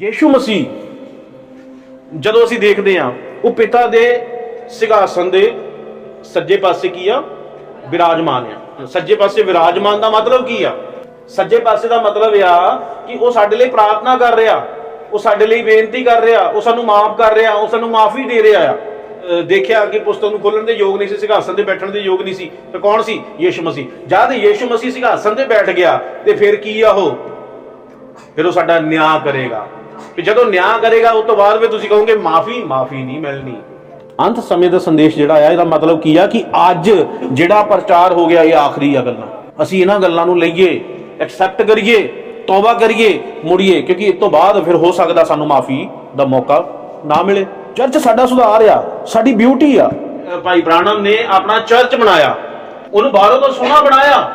ਯੀਸ਼ੂ ਮਸੀਹ, ਜਦੋਂ ਅਸੀਂ ਦੇਖਦੇ ਹਾਂ, ਉਹ ਪਿਤਾ ਦੇ ਸਿਘਾਸਨ ਦੇ ਸੱਜੇ ਪਾਸੇ ਕੀ ਆ? ਵਿਰਾਜਮਾਨ ਆ। ਸੱਜੇ ਪਾਸੇ ਵਿਰਾਜਮਾਨ ਦਾ ਮਤਲਬ ਕੀ ਆ? ਸੱਜੇ ਪਾਸੇ ਦਾ ਮਤਲਬ ਆ ਕਿ ਉਹ ਸਾਡੇ ਲਈ ਪ੍ਰਾਰਥਨਾ ਕਰ ਰਿਹਾ, ਉਹ ਸਾਡੇ ਲਈ ਬੇਨਤੀ ਕਰ ਰਿਹਾ, ਉਹ ਸਾਨੂੰ ਮਾਫ ਕਰ ਰਿਹਾ, ਉਹ ਸਾਨੂੰ ਮਾਫੀ ਦੇ ਰਿਹਾ ਆ। ਦੇਖਿਆ ਕਿ ਪੁਸਤਕ ਨੂੰ ਖੋਲਣ ਦੇ ਯੋਗ ਨਹੀਂ ਸੀ, ਸਿਘਾਸਨ ਤੇ ਬੈਠਣ ਦੇ ਯੋਗ ਨਹੀਂ ਸੀ, ਤੇ ਕੌਣ ਸੀ? ਯੀਸ਼ੂ ਮਸੀਹ। ਜਦ ਯੀਸ਼ੂ ਮਸੀਹ ਸਿਘਾਸਨ ਤੇ ਬੈਠ ਗਿਆ, ਤੇ ਫਿਰ ਕੀ ਆ ਉਹ? ਫਿਰ ਉਹ ਸਾਡਾ ਨਿਆਂ ਕਰੇਗਾ। ਕਿ ਜਦੋਂ ਨਿਆਂ ਕਰੇਗਾ, ਉਸ ਤੋਂ ਬਾਅਦ ਵੀ ਤੁਸੀਂ ਕਹੋਗੇ, ਮਾਫੀ ਮਾਫੀ ਨਹੀਂ ਮਿਲਣੀ। ਅੰਤ ਸਮੇਂ ਦਾ ਸੰਦੇਸ਼ ਜਿਹੜਾ ਆ ਇਹਦਾ ਮਤਲਬ ਕੀ ਆ ਕਿ ਅੱਜ ਜਿਹੜਾ ਪ੍ਰਚਾਰ ਹੋ ਗਿਆ, ਇਹ ਆਖਰੀ ਆ ਗੱਲਾਂ। ਅਸੀਂ ਇਹਨਾਂ ਗੱਲਾਂ ਨੂੰ ਲਈਏ ਐਕਸੈਪਟ ਕਰੀਏ, ਤੌਬਾ ਕਰੀਏ, ਮੁੜੀਏ, ਕਿਉਂਕਿ ਇਸ ਤੋਂ ਬਾਅਦ ਫਿਰ ਹੋ ਸਕਦਾ ਸਾਨੂੰ ਮਾਫੀ ਦਾ ਮੌਕਾ ਨਾ ਮਿਲੇ। ਚਰਚ ਸਾਡਾ ਸੁਧਾਰ ਆ, ਸਾਡੀ ਬਿਊਟੀ ਆ। ਭਾਈ ਬ੍ਰਾਨਮ ਨੇ ਆਪਣਾ ਚਰਚ ਬਣਾਇਆ। ਉਹਨੂੰ ਬਾਹਰੋਂ ਤੋਂ ਸੋਹਣਾ ਬਣਾਇਆ।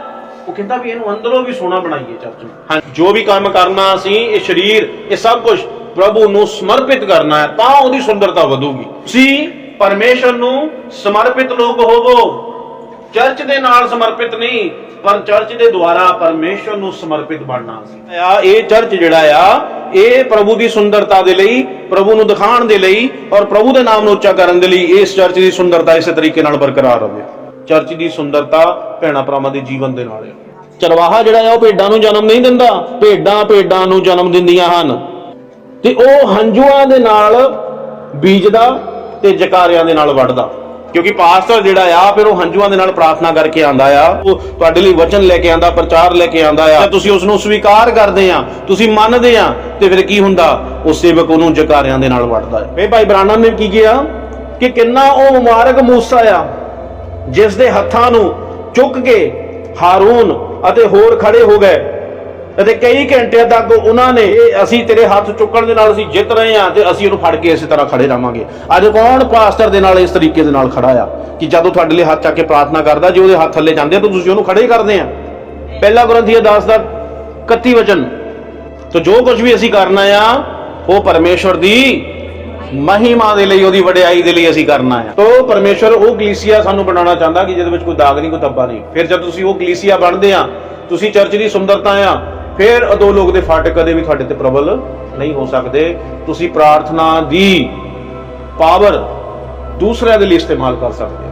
ਉਹ ਕਹਿੰਦਾ ਵੀ ਇਹਨੂੰ ਅੰਦਰੋਂ ਵੀ ਸੋਹਣਾ ਬਣਾਈਏ ਚਰਚ ਨੂੰ। ਹਾਂ, ਜੋ ਵੀ ਕੰਮ ਕਰਨਾ ਅਸੀਂ ਇਹ ਸਰੀਰ, ਇਹ ਸਭ ਕੁਝ ਪ੍ਰਭੂ ਨੂੰ ਸਮਰਪਿਤ ਕਰਨਾ ਹੈ, ਤਾਂ ਉਹਦੀ ਸੁੰਦਰਤਾ ਵਧੂਗੀ। ਤੁਸੀਂ ਪਰਮੇਸ਼ਰ ਨੂੰ ਸਮਰਪਿਤ ਲੋਕ ਹੋਵੋ। ਚਰਚ ਦੇ ਨਾਲ ਸਮਰਪਿਤ ਨਹੀਂ, ਪਰ ਚਰਚ ਦੇ ਦੁਆਰਾ ਪਰਮੇਸ਼ਰ ਨੂੰ ਸਮਰਪਿਤ ਬਣਨਾ ਸੀ। ਆ, ਇਹ ਚਰਚ ਜਿਹੜਾ ਆ, ਇਹ ਪ੍ਰਭੂ ਦੀ ਸੁੰਦਰਤਾ ਦੇ ਲਈ, ਪ੍ਰਭੂ ਨੂੰ ਦਿਖਾਉਣ ਦੇ ਲਈ ਔਰ ਪ੍ਰਭੂ ਦੇ ਨਾਮ ਨੂੰ ਉੱਚਾ ਕਰਨ ਦੇ ਲਈ ਇਸ ਚਰਚ ਦੀ ਸੁੰਦਰਤਾ ਇਸੇ ਤਰੀਕੇ ਨਾਲ ਬਰਕਰਾਰ ਰਹੇ। ਚਰਚ ਦੀ ਸੁੰਦਰਤਾ ਭੈਣਾ ਭਰਾਵਾਂ ਦੇ ਜੀਵਨ ਦੇ ਨਾਲ ਹੈ। ਚਰਵਾਹਾ ਜਿਹੜਾ ਆ ਉਹ ਭੇਡਾਂ ਨੂੰ ਜਨਮ ਨਹੀਂ ਦਿੰਦਾ, ਭੇਡਾਂ ਭੇਡਾਂ ਨੂੰ ਜਨਮ ਦਿੰਦੀਆਂ ਹਨ। ਤੇ ਉਹ ਹੰਝੂਆਂ ਦੇ ਨਾਲ ਬੀਜਦਾ ਤੇ ਜਕਾਰਿਆਂ ਦੇ ਨਾਲ ਵੱਢਦਾ। ਕਿਉਂਕਿ ਪਾਸਟਰ ਜਿਹੜਾ ਆ, ਫਿਰ ਉਹ ਹੰਝੂਆਂ ਦੇ ਨਾਲ ਪ੍ਰਾਰਥਨਾ ਕਰਕੇ ਆਂਦਾ ਆ। ਉਹ ਤੁਹਾਡੇ ਲਈ ਵਚਨ ਲੈ ਕੇ ਆਂਦਾ ਪ੍ਰਚਾਰ ਲੈ ਕੇ ਆਂਦਾ ਆ। ਤੁਸੀਂ ਉਸ ਨੂੰ ਸਵੀਕਾਰ ਕਰਦੇ ਆ, ਤੁਸੀਂ ਮੰਨਦੇ ਆ, ਤੇ ਫਿਰ ਕੀ ਹੁੰਦਾ? ਉਹ ਸੇਵਕ ਉਹਨੂੰ ਜਕਾਰਿਆਂ ਦੇ ਨਾਲ ਵੱਢਦਾ ਹੈ। ਫੇ ਭਾਈ ਬ੍ਰਾਨਮ ਨੇ ਕੀ ਕਿਹਾ? ਕਿ ਕਿੰਨਾ ਉਹ ਮੁਬਾਰਕ ਮੂਸਾ ਆ ਜਿਸ ਦੇ ਹੱਥਾਂ ਨੂੰ ਚੁੱਕ ਕੇ ਹਾਰੂਨ ਅਤੇ ਹੋਰ ਖੜੇ ਹੋ ਗਏ ਅਤੇ ਕਈ ਘੰਟਿਆਂ ਤੱਕ ਉਹਨਾਂ ਨੇ ਇਹ ਅਸੀਂ ਤੇਰੇ ਹੱਥ ਚੁੱਕਣ ਦੇ ਨਾਲ ਅਸੀਂ ਜਿੱਤ ਰਹੇ ਹਾਂ ਤੇ ਅਸੀਂ ਉਹਨੂੰ ਫੜ ਕੇ ਇਸੇ ਤਰ੍ਹਾਂ ਖੜੇ ਰਵਾਂਗੇ ਅੱਜ ਕੌਣ ਪਾਸਟਰ ਦੇ ਨਾਲ ਇਸ ਤਰੀਕੇ ਦੇ ਨਾਲ ਖੜਾ ਆ? ਕਿ ਜਦੋਂ ਤੁਹਾਡੇ ਲਈ ਹੱਥ ਚੱਕ ਕੇ ਪ੍ਰਾਰਥਨਾ ਕਰਦਾ, ਜੇ ਉਹਦੇ ਹੱਥ ਥੱਲੇ ਜਾਂਦੇ ਆ, ਤਾਂ ਤੁਸੀਂ ਉਹਨੂੰ ਖੜੇ ਹੀ ਕਰਦੇ ਆ। ਪਹਿਲਾ ਗ੍ਰੰਥੀ 10 ਦਾ 31 ਵਚਨ। ਤੋ ਜੋ ਕੁਝ ਵੀ ਅਸੀਂ ਕਰਨਾ ਆ, ਉਹ ਪਰਮੇਸ਼ਵਰ ਦੀ ਮਹਿਮਾ ਦੇ ਲਈ, ਉਹਦੀ ਵਡਿਆਈ ਦੇ ਲਈ ਅਸੀਂ ਕਰਨਾ ਆ। ਤੋ ਪਰਮੇਸ਼ਵਰ ਉਹ ਕਲੀਸਿਆ ਸਾਨੂੰ ਬਣਾਉਣਾ ਚਾਹੁੰਦਾ ਕਿ ਜਿਹਦੇ ਵਿੱਚ ਕੋਈ ਦਾਗ ਨਹੀਂ, ਕੋਈ ਧੱਬਾ ਨਹੀਂ। ਫਿਰ ਜਦ ਤੁਸੀਂ ਉਹ ਕਲੀਸਿਆ ਬਣਦੇ ਆ, ਤੁਸੀਂ ਚਰਚ ਦੀ ਸੁੰਦਰਤਾ ਆ, ਫਿਰ ਅਦੋ ਲੋਕ ਦੇ ਫਾਟਕ ਕਦੇ ਵੀ ਤੁਹਾਡੇ ਤੇ ਪ੍ਰਬਲ ਨਹੀਂ ਹੋ ਸਕਦੇ। ਤੁਸੀਂ ਪ੍ਰਾਰਥਨਾ ਦੀ ਪਾਵਰ ਦੂਸਰਿਆਂ ਦੇ ਲਈ ਇਸਤੇਮਾਲ ਕਰ ਸਕਦੇ ਹੋ।